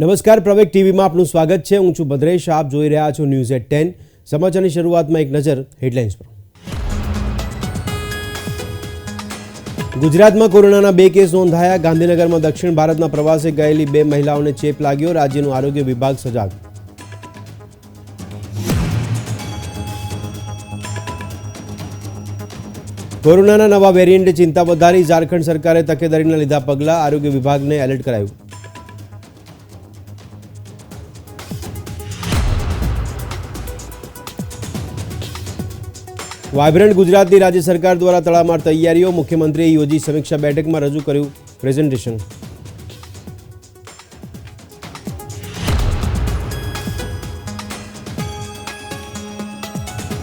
નમસ્કાર પ્રવેક ટીવીમાં આપનું સ્વાગત છે. હું છું ભદ્રેશ. આપ જોઈ રહ્યા છો ન્યૂઝ એટ ટેન. સમાચારની શરૂઆતમાં એક નજર હેડલાઇન્સ પર. ગુજરાતમાં કોરોનાના બે કેસ નોંધાયા. ગાંધીનગરમાં દક્ષિણ ભારતના પ્રવાસે ગયેલી બે મહિલાઓને ચેપ લાગ્યો. રાજ્યનું આરોગ્ય વિભાગ સજાગ. કોરોનાના નવા વેરિયન્ટે ચિંતા વધારી. ઝારખંડ સરકારે તકેદારીના લીધા પગલાં. આરોગ્ય વિભાગને એલર્ટ કરાયું. વાયબ્રન્ટ ગુજરાતની રાજ્ય સરકાર દ્વારા તળામાર તૈયારીઓ મુખ્યમંત્રીએ યોજી સમીક્ષા બેઠકમાં રજૂ કર્યું પ્રેઝન્ટેશન.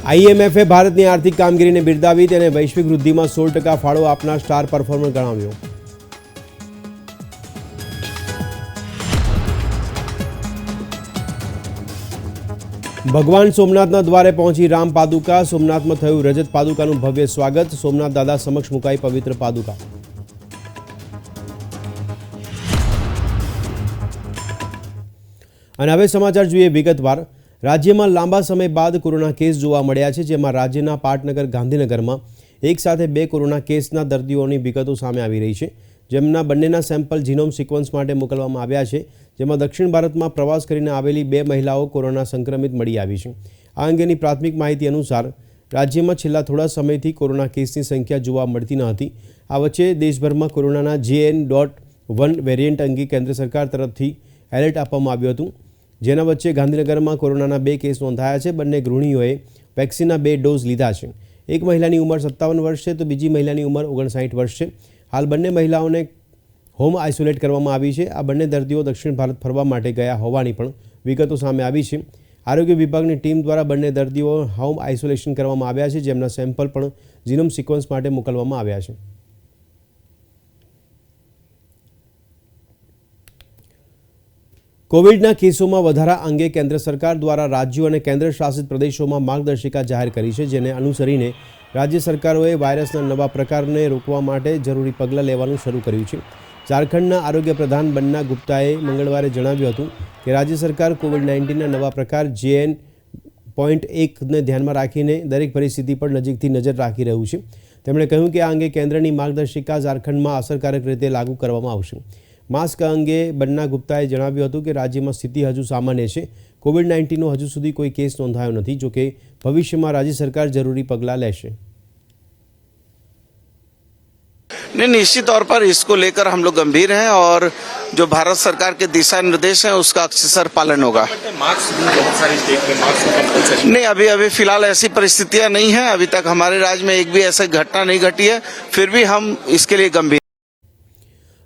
આઈએમએફે ભારતની આર્થિક કામગીરીને બિરદાવી તેને વૈશ્વિક વૃદ્ધિમાં સોળ ટકા ફાળો આપનાર સ્ટાર પરફોર્મર ગણાવ્યો. ભગવાન સોમનાથના દ્વારે પહોંચી રામ પાદુકા. સોમનાથમાં થયું રજત પાદુકાનું ભવ્ય સ્વાગત. સોમનાથ દાદા સમક્ષ મુકાઈ પવિત્ર પાદુકા. અને હવે સમાચાર જોઈએ વિગતવાર. રાજ્યમાં લાંબા સમય બાદ કોરોના કેસ જોવા મળ્યા છે, જેમાં રાજ્યના પાટનગર ગાંધીનગરમાં એક સાથે બે કોરોના કેસના દર્દીઓની વિગતો સામે આવી રહી છે. જેમના બંનેના સેમ્પલ જીનોમ સિક્વન્સ માટે મોકલવામાં આવ્યા છે, જેમાં દક્ષિણ ભારતમાં પ્રવાસ કરીને આવેલી બે મહિલાઓ કોરોના સંક્રમિત મળી આવી છે. આ અંગેની પ્રાથમિક માહિતી અનુસાર, રાજ્યમાં છેલ્લા થોડા સમયથી કોરોના કેસની સંખ્યા જોવા મળતી ન હતી. આ વચ્ચે દેશભરમાં કોરોનાના જેએન ડોટ વન વેરિયન્ટ અંગે કેન્દ્ર સરકાર તરફથી એલર્ટ આપવામાં આવ્યું હતું. જેના વચ્ચે ગાંધીનગરમાં કોરોનાના બે કેસ નોંધાયા છે, બંને ગૃહિણીઓએ વેક્સિનના બે ડોઝ લીધા છે. એક મહિલાની ઉંમર સત્તાવન વર્ષ છે, તો બીજી મહિલાની ઉંમર ઓગણસાઠ વર્ષ છે. હાલ બંને મહિલાઓને હોમ આઇસોલેટ કરવામાં આવી છે. આ બંને દર્દીઓ દક્ષિણ ભારત ફરવા માટે ગયા હોવાની પણ વિગતો સામે આવી છે. આરોગ્ય વિભાગની ટીમ દ્વારા બંને દર્દીઓ હોમ આઇસોલેશન કરવામાં આવ્યા છે, જેમના સેમ્પલ પણ જીનોમ સિક્વન્સ માટે મોકલવામાં આવ્યા છે. કોવિડના કેસોમાં વધારા અંગે કેન્દ્ર સરકાર દ્વારા રાજ્યો અને કેન્દ્ર શાસિત પ્રદેશોમાં માર્ગદર્શિકા જાહેર કરી છે, જેને અનુસરીને રાજ્ય સરકારોએ વાયરસના નવા પ્રકારને રોકવા માટે જરૂરી પગલાં લેવાનું શરૂ કર્યું છે. ઝારખંડના આરોગ્ય પ્રધાન બન્ના ગુપ્તાએ મંગળવારે જણાવ્યું હતું કે રાજ્ય સરકાર કોવિડ નાઇન્ટીનના નવા પ્રકાર જેએન પોઈન્ટ એકને ધ્યાનમાં રાખીને દરેક પરિસ્થિતિ પર નજીકથી નજર રાખી રહ્યું છે. તેમણે કહ્યું કે આ અંગે કેન્દ્રની માર્ગદર્શિકા ઝારખંડમાં અસરકારક રીતે લાગુ કરવામાં આવશે. માસ્ક અંગે બન્ના ગુપ્તાએ જણાવ્યું હતું કે રાજ્યમાં સ્થિતિ હજુ સામાન્ય છે. કોવિડ નાઇન્ટીનનો હજુ સુધી કોઈ કેસ નોંધાયો નથી, જોકે ભવિષ્યમાં રાજ્ય સરકાર જરૂરી પગલાં લેશે. नहीं निश्चित तौर पर इसको लेकर हम लोग गंभीर हैं और जो भारत सरकार के दिशा निर्देश हैं उसका अक्सर पालन होगा मार्क्स भी बहुत सारी स्टेट में मार्क्स कंपलसरी नहीं अभी अभी फिलहाल ऐसी परिस्थितियां नहीं हैं अभी तक हमारे राज्य में एक भी ऐसी घटना नहीं घटी है फिर भी हम इसके लिए गंभीर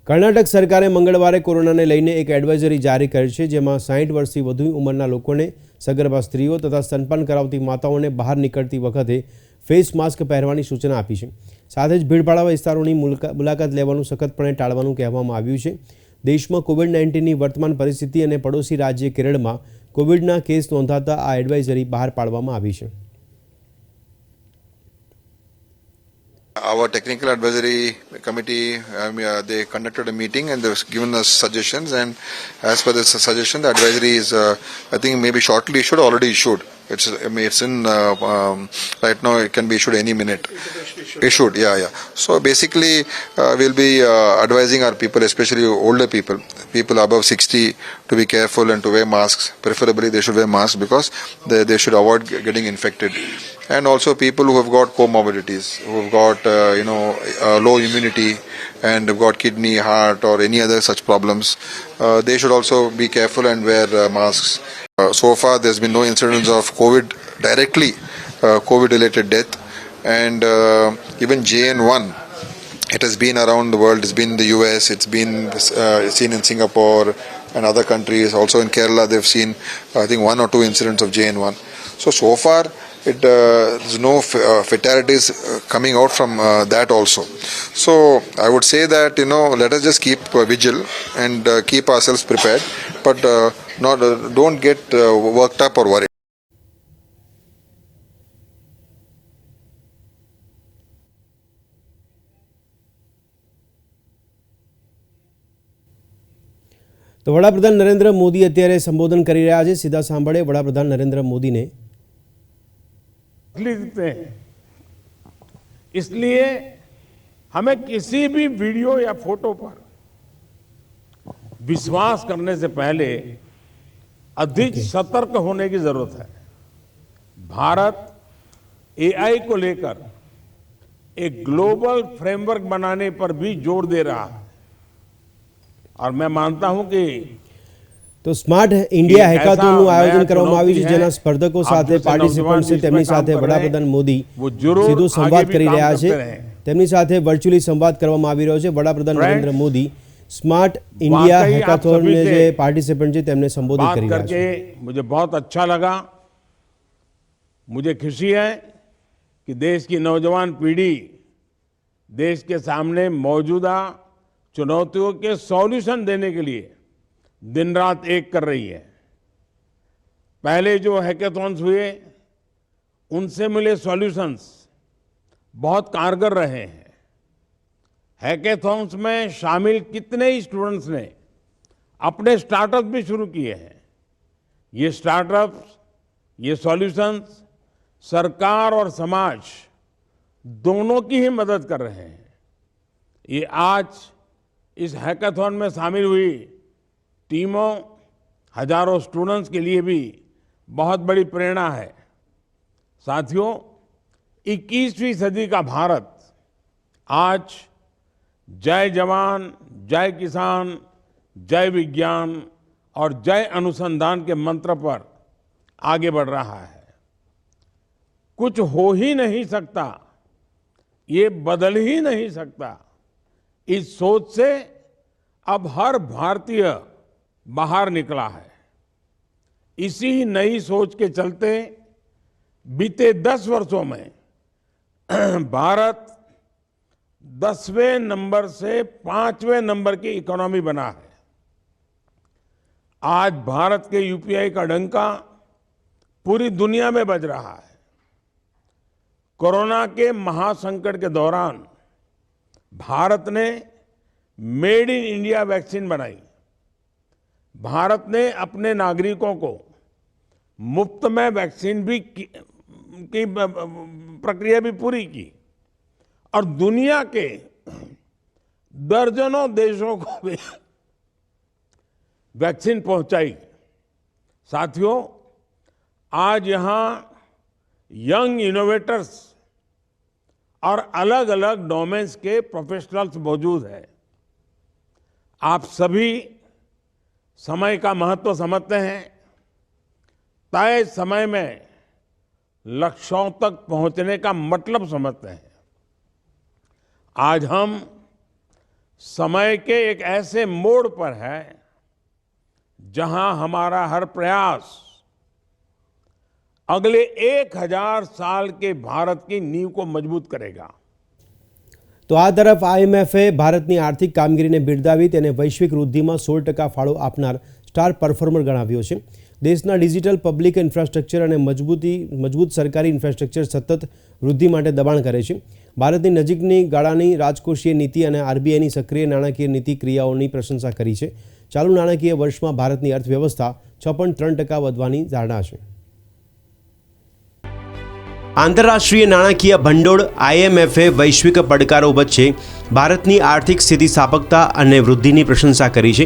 કર્ણાટક સરકારે મંગળવારે કોરોનાને લઈને એક એડવાઇઝરી જારી કરી છે જેમાં સાઠ વર્ષથી વધુ ઉંમરના લોકોને સગર્ભા સ્ત્રીઓ તથા સ્તનપાન કરાવતી માતાઓને બહાર નીકળતી વખતે ફેસ માસ્ક પહેરવાની સૂચના આપી છે સાથે જ ભીડભાડવા વિસ્તારોની મુલાકાત લેવાનું સખતપણે ટાળવાનું કહેવામાં આવ્યું છે દેશમાં કોવિડ નાઇન્ટીનની વર્તમાન પરિસ્થિતિ અને પડોશી રાજ્ય કેરળમાં કોવિડના કેસ નોંધાતા આ એડવાઇઝરી બહાર પાડવામાં આવી છે Our technical advisory committee, um, uh, they conducted a meeting and they've given us suggestions. And as per the suggestion, the advisory is, uh, I think, maybe shortly issued, already issued. It's, I mean, it's in uh, um, right now. It can be issued any minute. Issued, yeah, yeah. So basically, uh, we'll be uh, advising our people, especially older people, people above 60, to be careful and to wear masks. Preferably, they should wear masks because they, they should avoid getting infected. And also, people who have got comorbidities, who have got uh, you know uh, low immunity, and have got kidney, heart, or any other such problems, uh, they should also be careful and wear uh, masks. Uh, so far, there's been no incidents of COVID directly, uh, COVID-related death, and uh, even JN1 it has been around the world. It's been in the US. It's been uh, seen in Singapore and other countries. Also in Kerala, they've seen I think one or two incidents of JN1. So so far, it uh, there's no uh, fatalities uh, coming out from uh, that also. So I would say that you know let us just keep uh, vigil and uh, keep ourselves prepared, but uh, not uh, don't get uh, worked up or worried. તો વડાપ્રધાન નરેન્દ્ર મોદી અત્યારે સંબોધન કરી રહ્યા છે સીધા સાંભળે વડાપ્રધાન નરેન્દ્ર મોદીને में हैं। इसलिए हमें किसी भी वीडियो या फ़ोटो पर विश्वास करने से पहले अधिक सतर्क होने की ज़रूरत है। भारत एआई को लेकर एक ग्लोबल फ्रेमवर्क बनाने पर भी ज़ोर दे रहा है। और मैं मानता हूँ कि તો સ્માર્ટ ઇન્ડિયા એક હેકાથોનનું એસા આયોજન નયા કરવામાં આવ્યું છે ચુનૌતી જેના હૈ. સ્પર્ધકો આપ સાથે જૈસે પાર્ટિસિપન્ટ છે નૌજવાન તેમની इसमें સાથે काम कर रहे વડાપ્રધાન हैं, મોદી वो जरूर સીધો आगे સંવાદ भी કરી काम રહ્યા છે करते रहें। તેમની સાથે વર્ચ્યુઅલી સંવાદ કરવામાં આવી રહ્યો છે વડાપ્રધાન Friends, Narendra Modi smart India वाकई आप હેકાથોનને सभी से જે પાર્ટિસિપન્ટ છે તેમને સંબોધિત बात કરી રહ્યા करके છે मुझे बहुत अच्छा लगा मुझे खुशी है कि देश की नौजवान पीढ़ी देश के सामने मौजूदा चुनौतियों के सॉल्यूशन देने के लिए दिन रात एक कर रही है। पहले जो हैकेथॉन्स हुए, उनसे मिले सॉल्यूशंस बहुत कारगर रहे हैं। हैकेथॉन्स में शामिल कितने ही स्टूडेंट्स ने अपने स्टार्टअप भी शुरू किए हैं। ये स्टार्टअप्स ये सॉल्यूशंस सरकार और समाज दोनों की ही मदद कर रहे हैं। ये आज इस हैकाथॉन में शामिल हुई। टीमों, हज़ारों स्टूडेंट्स के लिए भी बहुत बड़ी प्रेरणा है। साथियों 21वीं सदी का भारत, आज जय जवान, जय किसान, जय विज्ञान और जय अनुसंधान के मंत्र पर आगे बढ़ रहा है। कुछ हो ही नहीं सकता, ये बदल ही नहीं सकता। इस सोच से अब हर भारतीय बाहर निकला है। इसी नई सोच के चलते बीते दस वर्षों में भारत दसवें नंबर से पाँचवें नंबर की इकोनॉमी बना है। आज भारत के यूपीआई का डंका पूरी दुनिया में बज रहा है। कोरोना के महासंकट के दौरान भारत ने मेड इन इंडिया वैक्सीन बनाई। भारत ने अपने नागरिकों को मुफ़्त में वैक्सीन भी की, की प्रक्रिया भी पूरी की। और दुनिया के दर्जनों देशों को भी वैक्सीन पहुंचाई। साथियों आज यहाँ यंग इनोवेटर्स और अलग अलग डोमेन्स के प्रोफेशनल्स मौजूद हैं। आप सभी समय का महत्व समझते हैं। तय समय में लक्ष्यों तक पहुँचने का मतलब समझते हैं। आज हम समय के एक ऐसे मोड़ पर हैं, जहाँ हमारा हर प्रयास अगले एक हज़ार साल के भारत की नींव को मज़बूत करेगा। તો આ તરફ આઈએમએફે ભારતની આર્થિક કામગીરીને બિરદાવી તેને વૈશ્વિક વૃદ્ધિમાં સોળ ટકા ફાળો આપનાર સ્ટાર પરફોર્મર ગણાવ્યો છે. દેશના ડિજિટલ પબ્લિક ઇન્ફ્રાસ્ટ્રક્ચર અને મજબૂતી, મજબૂત સરકારી ઇન્ફ્રાસ્ટ્રક્ચર સતત વૃદ્ધિ માટે દબાણ કરે છે. ભારતની નજીકની ગાળાની રાજકોષીય નીતિ અને આરબીઆઈની સક્રિય નાણાકીય નીતિ ક્રિયાઓની પ્રશંસા કરી છે. ચાલુ નાણાકીય વર્ષમાં ભારતની અર્થવ્યવસ્થા છ પોઈન્ટ ત્રણ ટકા વધવાની ધારણા છે. આંતરરાષ્ટ્રીય નાણાકીય ભંડોળ આઈએમએફે વૈશ્વિક પડકારો વચ્ચે ભારતની આર્થિક સ્થિતિસ્થાપકતા અને વૃદ્ધિની પ્રશંસા કરી છે.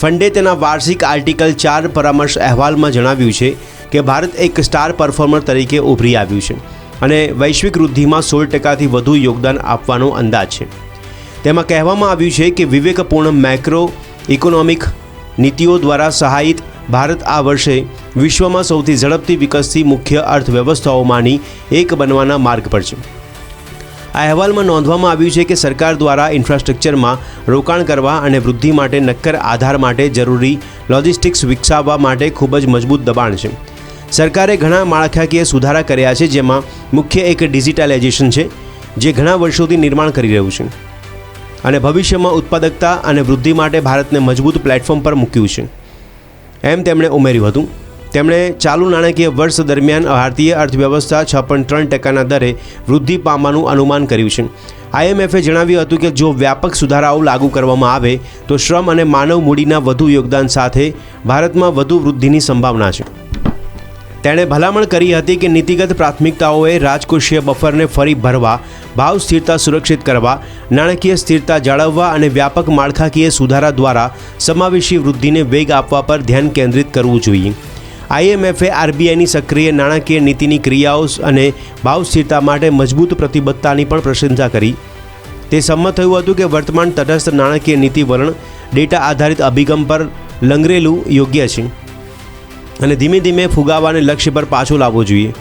ફંડે તેના વાર્ષિક આર્ટિકલ ચાર પરામર્શ અહેવાલમાં જણાવ્યું છે કે ભારત એક સ્ટાર પરફોર્મર તરીકે ઉભરી આવ્યું છે અને વૈશ્વિક વૃદ્ધિમાં સોળ ટકાથી વધુ યોગદાન આપવાનો અંદાજ છે. તેમાં કહેવામાં આવ્યું છે કે વિવેકપૂર્ણ મેક્રો ઇકોનોમિક નીતિઓ દ્વારા સહાયિત ભારત આ વર્ષે વિશ્વમાં સૌથી ઝડપથી વિકસતી મુખ્ય અર્થવ્યવસ્થાઓમાંની એક બનવાના માર્ગ પર છે. આ અહેવાલમાં નોંધવામાં આવ્યું છે કે સરકાર દ્વારા ઇન્ફ્રાસ્ટ્રક્ચરમાં રોકાણ કરવા અને વૃદ્ધિ માટે નક્કર આધાર માટે જરૂરી લોજિસ્ટિક્સ વિકસાવવા માટે ખૂબ જ મજબૂત દબાણ છે. સરકારે ઘણા માળખાકીય સુધારા કર્યા છે, જેમાં મુખ્ય એક ડિજિટાલાઇઝેશન છે, જે ઘણા વર્ષોથી નિર્માણ કરી રહ્યું છે. અને ભવિષ્યમાં ઉત્પાદકતા અને વૃદ્ધિ માટે ભારતને મજબૂત પ્લેટફોર્મ પર મૂક્યું છે. એમ તેમણે ઉમેર્યું હતું. તેમણે ચાલુ નાણાકીય વર્ષ દરમિયાન ભારતીય અર્થવ્યવસ્થા છ પોઈન્ટ ત્રણ ટકાના દરે વૃદ્ધિ પામવાનું અનુમાન કર્યું છે. આઈએમએફે જણાવ્યું હતું કે જો વ્યાપક સુધારાઓ લાગુ કરવામાં આવે, તો શ્રમ અને માનવ મૂડીના વધુ યોગદાન સાથે ભારતમાં વધુ વૃદ્ધિની સંભાવના છે. તેણે ભલામણ કરી હતી કે નીતિગત પ્રાથમિકતાઓએ રાજકોષીય બફરને ફરી ભરવા, ભાવ સ્થિરતા સુરક્ષિત કરવા, નાણાકીય સ્થિરતા જાળવવા અને વ્યાપક માળખાકીય સુધારા દ્વારા સમાવેશી વૃદ્ધિને વેગ આપવા પર ધ્યાન કેન્દ્રિત કરવું જોઈએ. આઈએમએફે આરબીઆઈની સક્રિય નાણાકીય નીતિની ક્રિયાઓ અને ભાવ સ્થિરતા માટે મજબૂત પ્રતિબદ્ધતાની પણ પ્રશંસા કરી. તે સંમત થયું હતું કે વર્તમાન તટસ્થ નાણાકીય નીતિ વલણ ડેટા આધારિત અભિગમ પર લંગરેલું યોગ્ય છે. અને ધીમે ધીમે ફુગાવાને લક્ષ્ય પર પાછો લાવવો જોઈએ.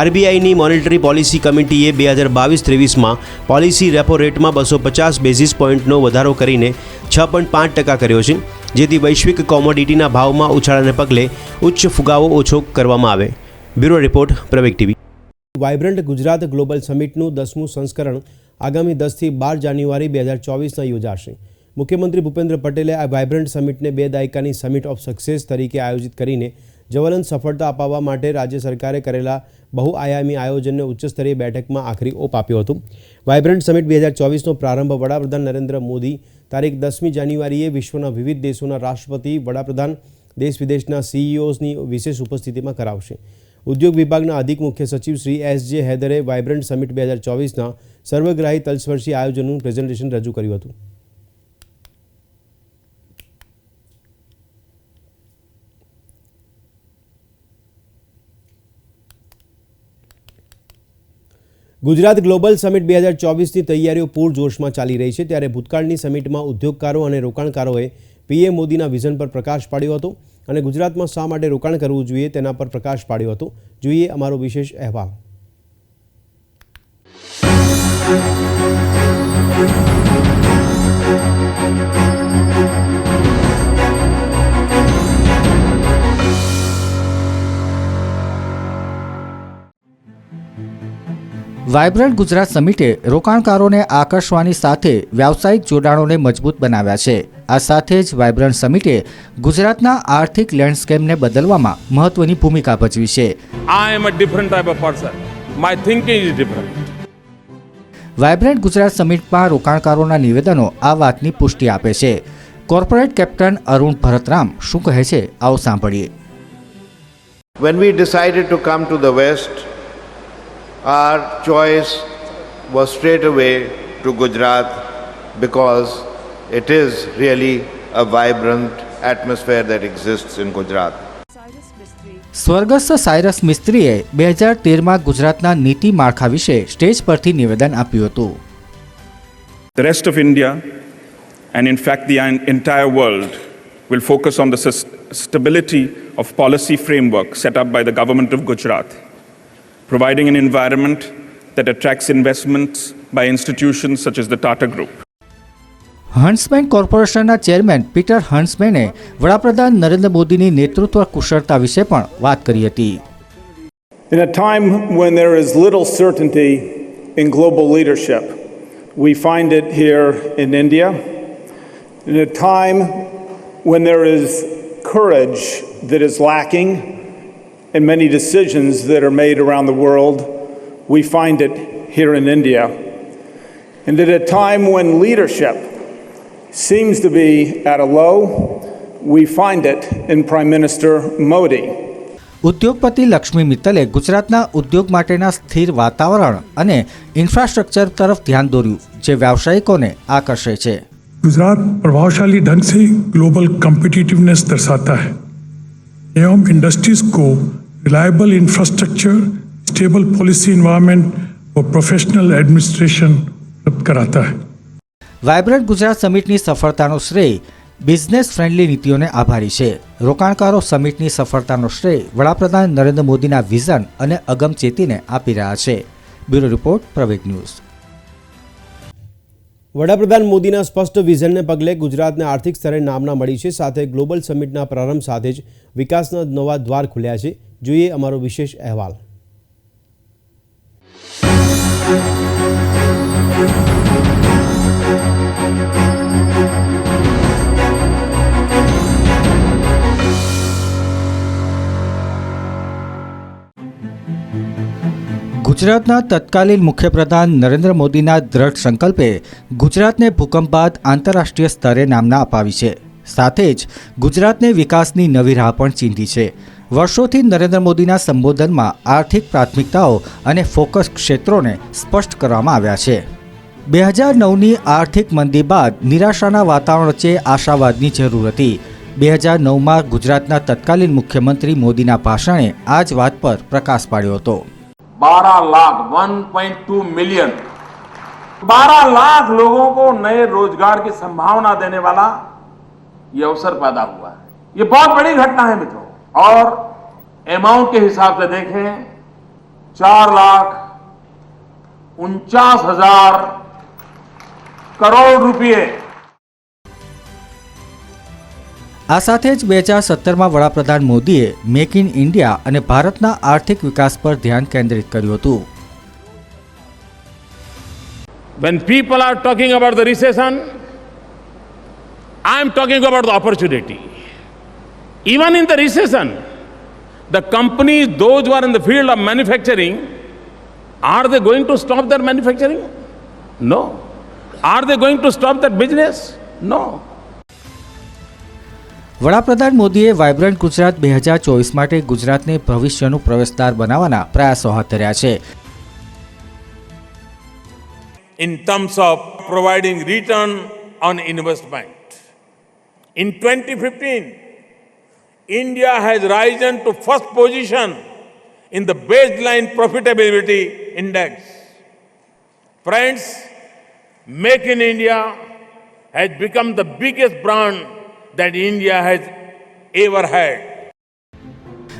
આરબીઆઈની મોનિટરી પોલિસી કમિટીએ બે હજાર બાવીસ ત્રેવીસમાં પોલિસી રેપો રેટમાં બસો પચાસ બેઝિસ પોઈન્ટનો વધારો કરીને છ પોઈન્ટ પાંચ ટકા કર્યો છે, જેથી વૈશ્વિક કોમોડિટીના ભાવમાં ઉછાળાને પગલે ઉચ્ચ ફુગાવો ઓછો કરવામાં આવે. Bureau report Praveg TV. Vibrant Gujarat global સમિટનું દસમું સંસ્કરણ આગામી દસથી બાર જાન્યુઆરી બે હજાર ચોવીસના યોજાશે. મુખ્યમંત્રી ભૂપેન્દ્ર પટેલે આ વાઇબ્રન્ટ સમિટને બે દાયકાની સમિટ ઓફ સક્સેસ તરીકે આયોજિત કરીને જ્વલંત સફળતા અપાવવા માટે રાજ્ય સરકારે કરેલા બહુઆયામી આયોજનને ઉચ્ચસ્તરીય બેઠકમાં આખરી ઓપ આપ્યો હતો. વાઇબ્રન્ટ સમિટ બે હજાર ચોવીસનો પ્રારંભ વડાપ્રધાન નરેન્દ્ર મોદી તારીખ દસમી જાન્યુઆરીએ વિશ્વના વિવિધ દેશોના રાષ્ટ્રપતિ, વડાપ્રધાન દેશ વિદેશના સીઈઓની વિશેષ ઉપસ્થિતિમાં કરાવશે. ઉદ્યોગ વિભાગના અધિક મુખ્ય સચિવ શ્રી એસ જે હૈદરે વાઇબ્રન્ટ સમિટ બે હજાર ચોવીસના સર્વગ્રાહી તલસ્પર્શી આયોજનનું પ્રેઝન્ટેશન રજૂ કર્યું હતું. ગુજરાત ગ્લોબલ સમિટ બે હજાર ચોવીસની તૈયારીઓ પૂરજોશમાં ચાલી રહી છે. ત્યારે ભૂતકાળની સમિટમાં ઉદ્યોગકારો અને રોકાણકારોએ પીએમ મોદીના વિઝન પર પ્રકાશ પાડ્યો હતો અને ગુજરાતમાં શા માટે રોકાણ કરવું જોઈએ તેના પર પ્રકાશ પાડ્યો હતો. જોઈએ અમારો વિશેષ અહેવાલ. વાયબ્રન્ટ ગુજરાત સમિટે રોકાણકારોને આકર્ષવાની સાથે વ્યાવસાયિક જોડાણોને મજબૂત બનાવ્યા છે. આ સાથે જ વાયબ્રન્ટ સમિટે ગુજરાતના આર્થિક લેન્ડસ્કેપને બદલવામાં મહત્વની ભૂમિકા ભજવી છે. I am a different type of person my thinking is different vibrant Gujarat સમિટમાં રોકાણકારોના નિવેદનો આ વાતની પુષ્ટિ આપે છે. કોર્પોરેટ કેપ્ટન અરુણ ભરતરામ શું કહે છે? આવો સાંભળીએ. When we decided to come to the West, our choice was straight away to Gujarat because it is really a vibrant atmosphere that exists in Gujarat. સ્વર્ગસ્થ સાયરસ મિસ્ત્રીએ બે હજાર તેરમાં ગુજરાતના નીતિ માળખા વિશે સ્ટેજ પરથી નિવેદન આપ્યું હતું The rest of India, and in fact the en- entire world, will focus on the sus- stability of policy framework set up by the government of Gujarat, providing an environment that attracts investments by institutions such as the Tata Group. હન્ટ્સમેન કોર્પોરેશનના chairman Peter હન્ટ્સમેને વડાપ્રધાન નરેન્દ્ર મોદીની નેતૃત્વ કુશળતા વિશે પણ વાત કરી હતી In a time when there is little certainty in global leadership, we find it here in India. In a time when there is courage that is lacking and many decisions that are made around the world, we find it here in India. And at a time when leadership seems to be at a low, we find it in Prime Minister Modi. ઉદ્યોગપતિ લક્ષ્મી મિત્તલે ગુજરાતના ઉદ્યોગ માટેના સ્થિર વાતાવરણ અને infrastructure તરફ ध्यान દોર્યું જે વ્યાવસાયિકોને આકર્ષે છે गुजरात प्रभावशाली ढंग से ग्लोबल कम्पिटिटिवनेस दर्शाता है एवं इंडस्ट्रीज को reliable infrastructure stable policy environment और प्रोफेशनल एडमिनिस्ट्रेशन उपलब्ध कराता है વાયબ્રન્ટ ગુજરાત સમિટની સફળતાનો શ્રેય બિઝનેસ ફ્રેન્ડલી નીતિઓને આભારી છે રોકાણકારો સમિટની સફળતાનો શ્રેય વડાપ્રધાન નરેન્દ્ર મોદીના વિઝન અને અગમચેતીને આપી રહ્યા છે બ્યુરો રિપોર્ટ પ્રવેગ ન્યૂઝ વડાપ્રધાન મોદીના સ્પષ્ટ વિઝનને પગલે ગુજરાતને આર્થિક સ્તરે નામના મળી છે સાથે ગ્લોબલ સમિટના પ્રારંભ સાથે જ વિકાસના નવા દ્વાર ખુલ્યા છે જોઈએ અમારો વિશેષ અહેવાલ. ગુજરાતના તત્કાલીન મુખ્યપ્રધાન નરેન્દ્ર મોદીના દ્રઢ સંકલ્પે ગુજરાતને ભૂકંપ બાદ આંતરરાષ્ટ્રીય સ્તરે નામના અપાવી છે. સાથે જ ગુજરાતને વિકાસની નવી રાહ પણ ચીંધી છે. વર્ષોથી નરેન્દ્ર મોદીના સંબોધનમાં આર્થિક પ્રાથમિકતાઓ અને ફોકસ ક્ષેત્રોને સ્પષ્ટ કરવામાં આવ્યા છે બે હજાર નવની આર્થિક મંદી બાદ નિરાશાના વાતાવરણ વચ્ચે આશાવાદની જરૂર હતી બે હજાર નવમાં ગુજરાતના તત્કાલીન મુખ્યમંત્રી મોદીના ભાષણે આ જ વાત પર પ્રકાશ પાડ્યો હતો 12 लाख 1.2 मिलियन 12 लाख लोगों को नए रोजगार की संभावना देने वाला ये अवसर पैदा हुआ है ये बहुत बड़ी घटना है मित्रों और अमाउंट के हिसाब से देखें चार लाख उनचास हजार करोड़ रुपए આ સાથે જ બે હજાર સત્તરમાં વડાપ્રધાન મોદીએ મેક ઇન ઇન્ડિયા અને ભારતના આર્થિક વિકાસ પર ધ્યાન કેન્દ્રિત કર્યું હતું When people are talking about the recession, I am talking about the opportunity. Even in the recession, the companies, those who are in the field of manufacturing, are they going to stop their manufacturing? No. Are they going to stop their business? No. વડાપ્રધાન મોદીએ vibrant Gujarat બે હજાર ચોવીસ માટે ગુજરાતને ભવિષ્યનું પ્રવેશદ્વાર બનાવવાના પ્રયાસો હાથ ધર્યા છે in terms of providing return on investment in twenty 2015, India has risen to first position in the baseline profitability index. Friends, Make in India has become the biggest brand that India has ever had.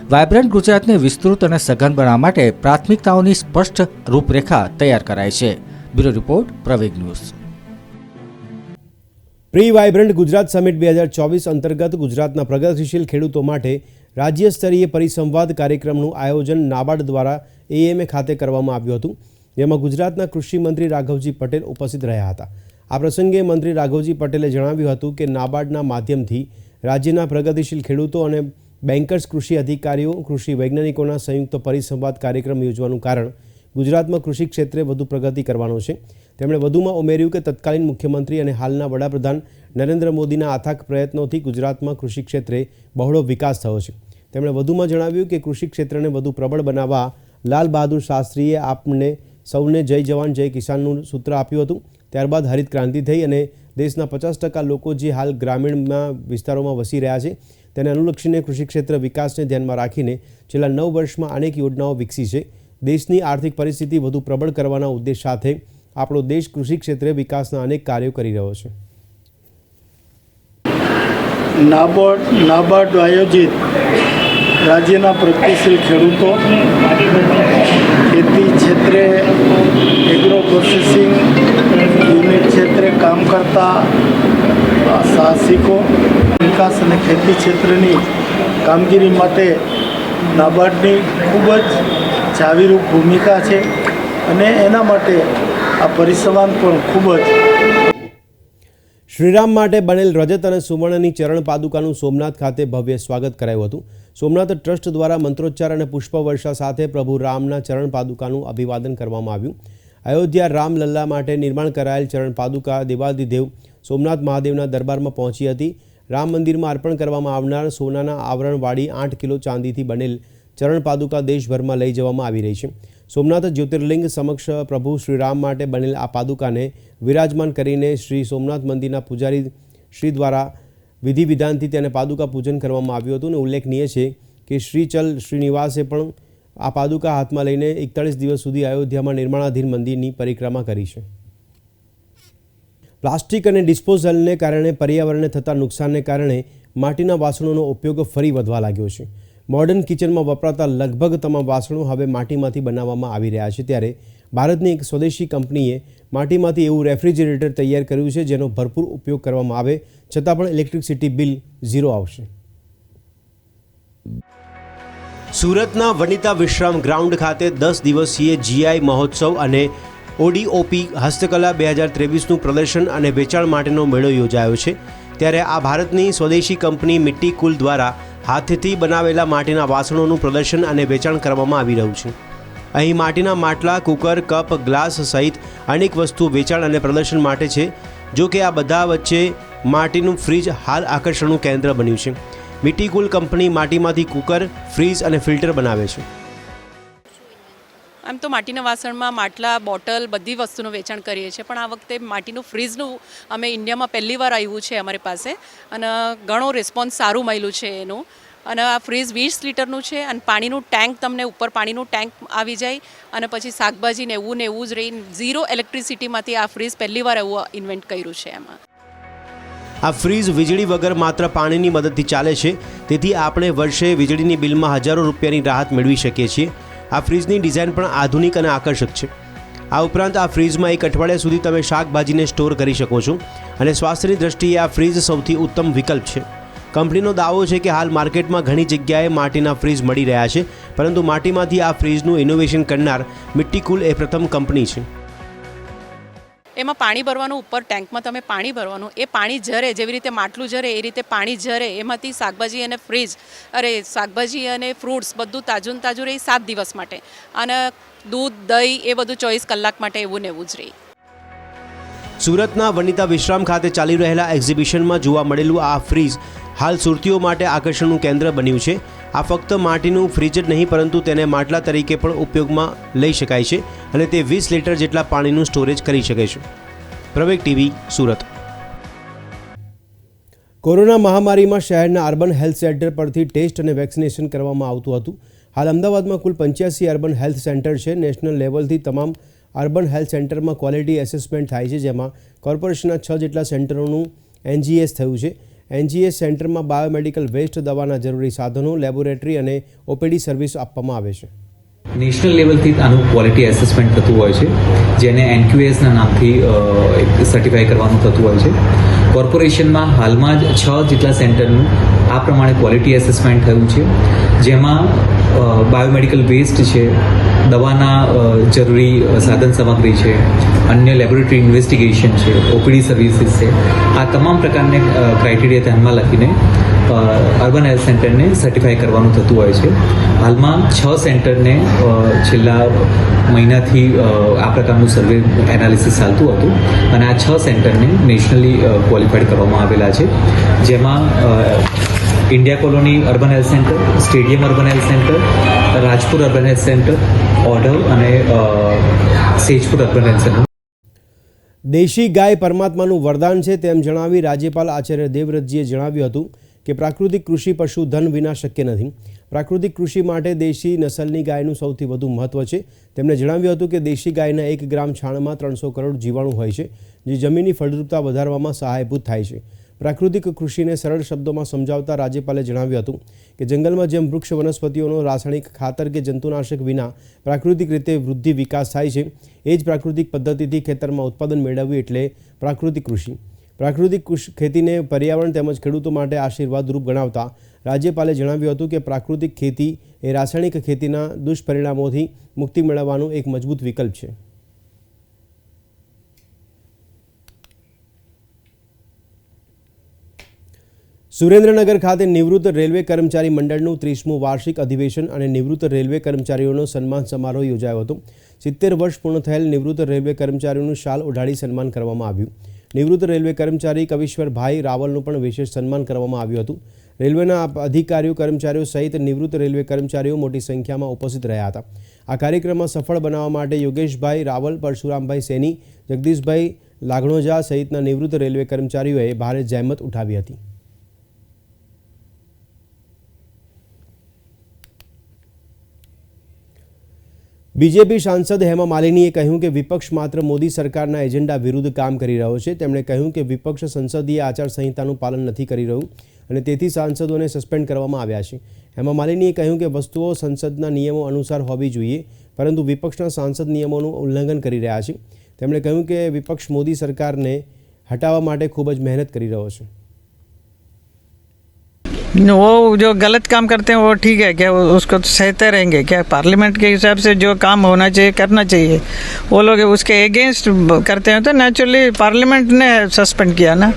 Vibrant ગુજરાતને વિસ્તૃત અને સઘન બનાવવા માટે પ્રાથમિકતાઓની સ્પષ્ટ રૂપરેખા તૈયાર કરાઈ છે bureau report Praveg news pre vibrant Gujarat summit બે હજાર ચોવીસ અંતર્ગત ગુજરાતના પ્રગતિશીલ ખેડૂતો માટે રાજ્ય સ્તરીય પરિસંવાદ કાર્યક્રમનું આયોજન નાબાર્ડ દ્વારા એએમએ ખાતે કરવામાં આવ્યું હતું, જેમાં ગુજરાતના કૃષિ મંત્રી રાઘવજી પટેલ ઉપસ્થિત રહ્યા હતા. આ પ્રસંગે મંત્રી રાઘવજી પટેલે જણાવ્યું હતું કે નાબાર્ડના માધ્યમથી રાજ્યના પ્રગતિશીલ ખેડૂતો અને બેન્કર્સ, કૃષિ અધિકારીઓ, કૃષિ વૈજ્ઞાનિકોના સંયુક્ત પરિસંવાદ કાર્યક્રમ યોજવાનું કારણ ગુજરાતમાં કૃષિ ક્ષેત્રે વધુ પ્રગતિ કરવાનો છે. તેમણે વધુમાં ઉમેર્યું કે તત્કાલીન મુખ્યમંત્રી અને હાલના વડાપ્રધાન નરેન્દ્ર મોદીના અથાક પ્રયત્નોથી ગુજરાતમાં કૃષિ ક્ષેત્રે બહોળો વિકાસ થયો છે. તેમણે વધુમાં જણાવ્યું કે કૃષિ ક્ષેત્રને વધુ પ્રબળ બનાવવા લાલ બહાદુર શાસ્ત્રીએ આપને સૌને જય જવાન, જય કિસાનનું સૂત્ર આપ્યું હતું. ત્યારબાદ હરિત ક્રાંતિ થઈ અને દેશના પચાસ ટકા લોકો જે હાલ ગ્રામીણમાં વિસ્તારોમાં વસી રહ્યા છે, તેને અનુલક્ષીને કૃષિ ક્ષેત્ર વિકાસને ધ્યાનમાં રાખીને છેલ્લા નવ વર્ષમાં અનેક યોજનાઓ વિકસી છે. દેશની આર્થિક પરિસ્થિતિ વધુ પ્રબળ કરવાના ઉદ્દેશ સાથે આપણો દેશ કૃષિ ક્ષેત્રે વિકાસના અનેક કાર્યો કરી રહ્યો છે. નાબાર્ડ નાબાર્ડ આયોજિત રાજ્યના પ્રગતિશીલ ખેડૂતો, ખેતી ક્ષેત્રે એગ્રો પ્રોસેસિંગ યુનિટ ક્ષેત્રે કામ કરતા સાહસિકો, વિકાસ અને ખેતી ક્ષેત્રની કામગીરી માટે નાબાર્ડની ખૂબ જ ચાવીરૂપ ભૂમિકા છે અને એના માટે આ પરિસંવાદ પણ ખૂબ જ શ્રીરામ માટે બનેલ રજત અને સુવર્ણની ચરણ પાદુકાનું સોમનાથ ખાતે ભવ્ય સ્વાગત કરાયું હતું. સોમનાથ ટ્રસ્ટ દ્વારા મંત્રોચ્ચાર અને પુષ્પવર્ષા સાથે પ્રભુ રામના ચરણ પાદુકાનું અભિવાદન કરવામાં આવ્યું. અયોધ્યા રામલલ્લા માટે નિર્માણ કરાયેલ ચરણ પાદુકા દેવાદિદેવ સોમનાથ મહાદેવના દરબારમાં પહોંચી હતી. રામ મંદિરમાં અર્પણ કરવામાં આવનાર સોનાના આવરણવાળી આઠ કિલો ચાંદીથી બનેલ ચરણ પાદુકા દેશભરમાં લઈ જવામાં આવી રહી છે. સોમનાથ જ્યોતિર્લિંગ સમક્ષ પ્રભુ શ્રીરામ માટે બનેલ આ પાદુકાને વિરાજમાન કરીને શ્રી સોમનાથ મંદિરના પૂજારી શ્રી દ્વારા વિધિ વિધાનથી તેને પાદુકા પૂજન કરવામાં આવ્યું હતું અને ઉલ્લેખનીય છે કે શ્રીચલ શ્રીનિવાસે પણ આ પાદુકા હાથમાં લઈને એકતાળીસ દિવસ સુધી અયોધ્યામાં નિર્માણાધીન મંદિરની પરિક્રમા કરી છે. પ્લાસ્ટિક અને ડિસ્પોઝલને કારણે પર્યાવરણને થતા નુકસાનને કારણે માટીના વાસણોનો ઉપયોગ ફરી વધવા લાગ્યો છે. મોડર્ન કિચનમાં વપરાતા લગભગ તમામ વાસણો હવે માટીમાંથી બનાવવામાં આવી રહ્યા છે. ત્યારે ભારતની એક સ્વદેશી કંપનીએ માટીમાંથી એવું રેફ્રિજરેટર તૈયાર કર્યું છે, જેનો ભરપૂર ઉપયોગ કરવામાં આવે, છતાં પણ ઇલેક્ટ્રિસિટી બિલ ઝીરો આવશે. સુરતના વનિતા વિશ્રામ ગ્રાઉન્ડ ખાતે દસ દિવસીય જીઆઈ મહોત્સવ અને ઓડીઓપી હસ્તકલા બે હજાર ત્રેવીસનું પ્રદર્શન અને વેચાણ માટેનો મેળો યોજાયો છે. ત્યારે આ ભારતની સ્વદેશી કંપની મિટ્ટી કુલ દ્વારા હાથથી બનાવેલા માટીના વાસણોનું પ્રદર્શન અને વેચાણ કરવામાં આવી રહ્યું છે. અહીં માટીના માટલા, કુકર, કપ, ગ્લાસ સહિત અનેક વસ્તુઓ વેચાણ અને પ્રદર્શન માટે છે, જો કે આ બધા વચ્ચે માટીનું ફ્રીજ હાલ આકર્ષણનું કેન્દ્ર બન્યું છે. મિટીકુલ કંપની માટીમાંથી કુકર, ફ્રીજ અને ફિલ્ટર બનાવે છે. આમ તો માટીના વાસણમાં માટલા, બોટલ બધી વસ્તુનું વેચાણ કરીએ છીએ. પણ આ વખતે માટીનું ફ્રીજનું અમે ઇન્ડિયામાં પહેલી વાર આવ્યું છે અમારી પાસે. અને ઘણો રિસ્પોન્સ સારું મળ્યું છે એનું. અને આ ફ્રીજ વીસ લીટરનું છે અને પાણીનું ટેન્ક તમને ઉપર પાણીનું ટેન્ક આવી જાય અને પછી શાકભાજી ને એવું ને એવું જ રહી ઝીરો ઇલેક્ટ્રિસિટીમાંથી આ ફ્રીજ પહેલી વાર એવું ઇન્વેન્ટ કર્યું છે એમાં. આ ફ્રીજ વીજળી વગર માત્ર પાણીની મદદથી ચાલે છે. તેથી આપણે વર્ષે વીજળીની બિલમાં હજારો રૂપિયાની રાહત મેળવી શકીએ છીએ. આ ફ્રીજની ડિઝાઇન પણ આધુનિક અને આકર્ષક છે. આ ઉપરાંત આ ફ્રીજમાં એક અઠવાડિયા સુધી તમે શાકભાજીને સ્ટોર કરી શકો છો અને સ્વાસ્થ્યની દ્રષ્ટિએ આ ફ્રીજ સૌથી ઉત્તમ વિકલ્પ છે. કંપનીનો દાવો છે કે હાલ માર્કેટમાં ઘણી જગ્યાએ માટીના ફ્રીજ મળી રહ્યા છે, પરંતુ માટીમાંથી આ ફ્રીજનું ઇનોવેશન કરનાર મિટ્ટીકુલ એ પ્રથમ કંપની છે. એમાં પાણી ભરવાનું ઉપર ટેન્કમાં તમે પાણી ભરવાનું. એ પાણી જરે જેવી રીતે માટલું જરે એ રીતે પાણી જરે એમાંથી શાકભાજી અને ફ્રીજ અરે, શાકભાજી અને ફ્રૂટ્સ બધું તાજું તાજું રહે સાત દિવસ માટે. અને દૂધ, દહીં એ બધું ચોવીસ કલાક માટે એવું ને એવું જ રહે. સુરતના વનિતા વિશ્રામ ખાતે ચાલી રહેલા એક્ઝિબિશનમાં જોવા મળેલું આ ફ્રીજ હાલ સુરતીઓ માટે આકર્ષણનું કેન્દ્ર બન્યું છે. આ ફક્ત માટીનું ફ્રીજ જ નહીં, પરંતુ તેને માટલા તરીકે પણ ઉપયોગમાં લઈ શકાય છે અને તે વીસ લીટર જેટલા પાણીનું સ્ટોરેજ કરી શકે છે. પ્રવેગ ટીવી, સુરત. કોરોના મહામારીમાં શહેરના અર્બન હેલ્થ સેન્ટર પરથી ટેસ્ટ અને વેક્સિનેશન કરવામાં આવતું હતું. હાલ અમદાવાદમાં કુલ પંચ્યાસી અર્બન હેલ્થ સેન્ટર છે. નેશનલ લેવલથી તમામ અર્બન હેલ્થ સેન્ટરમાં ક્વોલિટી એસેસમેન્ટ થાય છે, જેમાં કોર્પોરેશનના છ જેટલા સેન્ટરોનું એનજીએસ થયું છે. એનજીએસ સેન્ટરમાં બાયોમેડિકલ વેસ્ટ દવાના જરૂરી સાધનો લેબોરેટરી અને ઓપીડી સર્વિસ આપવામાં આવે છે. નેશનલ લેવલથી આનું ક્વોલિટી એસેસમેન્ટ થતું હોય છે, જેને એનક્યુએસના નામથી સર્ટિફાઈ કરવાનું થતું હોય છે. કોર્પોરેશનમાં હાલમાં જ છ જેટલા સેન્ટરનું આ પ્રમાણે ક્વોલિટી એસેસમેન્ટ થયું છે. જેમાં બાયોમેડિકલ વેસ્ટ છે, દવાના જરૂરી સાધન સામગ્રી છે, અન્ય લેબોરેટરી ઇન્વેસ્ટિગેશન છે ઓપીડી સર્વિસીસ છે. આ તમામ પ્રકારને ક્રાઇટેરિયા ધ્યાનમાં લખીને અર્બન હેલ્થ સેન્ટરને સર્ટિફાઈ કરવાનું થતું હોય છે. હાલમાં છ સેન્ટરને છેલ્લા મહિનાથી આ પ્રકારનું સર્વે એનાલિસિસ ચાલતું હતું અને આ છ સેન્ટરને નેશનલી ક્વોલિફાઈડ કરવામાં આવેલા છે. જેમાં India colony urban health centre stadium urban health centre Rajpur urban health centre Odhav અને સેજપુર અર્બન હેલ્થ સેન્ટર દેશી ગાય પરમાત્માનું વરદાન છે તેમ જણાવી રાજ્યપાલ આચાર્ય દેવવ્રતજીએ જણાવ્યું હતું. કે પ્રાકૃતિક કૃષિ પશુધન વિના શક્ય નથી. પ્રાકૃતિક કૃષિ માટે દેશી નસલની ગાયનું સૌથી વધુ મહત્ત્વ છે. તેમણે જણાવ્યું હતું કે દેશી ગાયના એક ગ્રામ છાણમાં ત્રણસો કરોડ જીવાણુ હોય છે, જે જમીનની ફળદ્રુપતા વધારવામાં સહાયભૂત થાય છે. પ્રાકૃતિક કૃષિને સરળ શબ્દોમાં સમજાવતા રાજ્યપાલે જણાવ્યું હતું કે જંગલમાં જેમ વૃક્ષ, વનસ્પતિઓનો રાસાયણિક ખાતર કે જંતુનાશક વિના પ્રાકૃતિક રીતે વૃદ્ધિ વિકાસ થાય છે, એ જ પ્રાકૃતિક પદ્ધતિથી ખેતરમાં ઉત્પાદન મેળવવું એટલે પ્રાકૃતિક કૃષિ. પ્રાકૃતિક ખેતીને પર્યાવરણ તેમજ ખેડૂતો માટે આશીર્વાદરૂપ ગણાવતા રાજ્યપાલે જણાવ્યું હતું કે પ્રાકૃતિક ખેતી એ રાસાયણિક ખેતીના દુષ્પરિણામોથી મુક્તિ મેળવવાનું એક મજબૂત વિકલ્પ છે. સુરેન્દ્રનગર ખાતે નિવૃત્ત રેલવે કર્મચારી મંડળનું ત્રીસમું વાર્ષિક અધિવેશન અને નિવૃત્ત રેલવે કર્મચારીઓનો સન્માન સમારોહ યોજાયો હતો. સિત્તેર વર્ષ પૂર્ણ થયેલ નિવૃત્ત રેલવે કર્મચારીઓનું શાલ ઓઢાડી સન્માન કરવામાં આવ્યું. નિવૃત્ત રેલવે કર્મચારી કવિશ્વરભાઈ રાવલનું પણ વિશેષ સન્માન કરવામાં આવ્યું હતું. રેલવેના અધિકારીઓ, કર્મચારીઓ સહિત નિવૃત્ત રેલવે કર્મચારીઓ મોટી સંખ્યામાં ઉપસ્થિત રહ્યા હતા. આ કાર્યક્રમમાં સફળ બનાવવા માટે યોગેશભાઈ રાવલ, પરશુરામભાઈ સેની, જગદીશભાઈ લાગણોજા સહિતના નિવૃત્ત રેલવે કર્મચારીઓએ ભારે જહેમત ઉઠાવી હતી. બીજેપી સાંસદ હેમા માલિનીએ કહ્યું કે વિપક્ષ માત્ર મોદી સરકારના એજન્ડા વિરુદ્ધ કામ કરી રહ્યો છે. તેમણે કહ્યું કે વિપક્ષ સંસદીય આચારસંહિતાનું પાલન નથી કરી રહ્યું અને તેથી સાંસદોને સસ્પેન્ડ કરવામાં આવ્યા છે. હેમા માલિનીએ કહ્યું કે વસ્તુઓ સંસદના નિયમો અનુસાર હોવી જોઈએ, પરંતુ વિપક્ષના સાંસદ નિયમોનું ઉલ્લંઘન કરી રહ્યા છે. તેમણે કહ્યું કે વિપક્ષ મોદી સરકારને હટાવવા માટે ખૂબ જ મહેનત કરી રહ્યો છે. वो जो गलत काम करते हैं, वो ठीक है, क्या उसको तो सहते रहेंगे? क्या पार्लियामेंट के हिसाब से जो काम होना चाहिए, करना चाहिए? वो लोग उसके अगेंस्ट करते हैं तो नेचुरली पार्लियामेंट ने सस्पेंड किया ना।